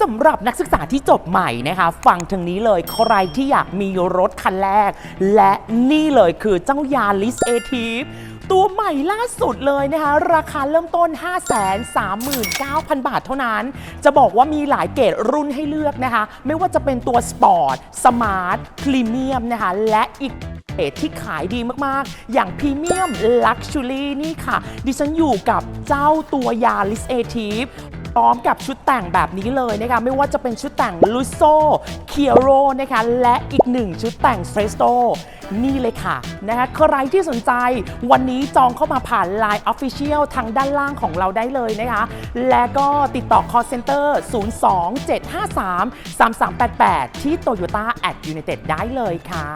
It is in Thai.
สำหรับนักศึกษาที่จบใหม่นะคะฟังทางนี้เลยใครที่อยากมีรถคันแรก และนี่เลยคือเจ้ายาลิสเอทีฟตัวใหม่ล่าสุดเลยนะคะ ราคาเริ่มต้น 539,000 บาทเท่านั้น จะบอกว่ามีหลายเกรดรุ่นให้เลือกนะคะ ไม่ว่าจะเป็นตัวสปอร์ตสมาร์ทพรีเมียมนะคะ และอีกเอที่ขายดีมาก ๆ อย่างพรีเมียมลักชูรี่นี่ค่ะ ดิฉันอยู่กับเจ้าตัวยาลิสเอทีฟ พร้อมกับชุดแต่งแบบนี้เลยนะคะไม่ว่าจะเป็นชุดแต่งลุโซเคียโรนะคะและอีกหนึ่งชุดแต่งเฟรสโตนี่เลยค่ะนะคะใครที่สนใจวันนี้จองเข้ามาผ่าน Line Official ทางด้านล่างของเราได้เลยนะคะ และก็ติดต่อ call center 027533388 ที่ Toyota at United ได้เลยค่ะ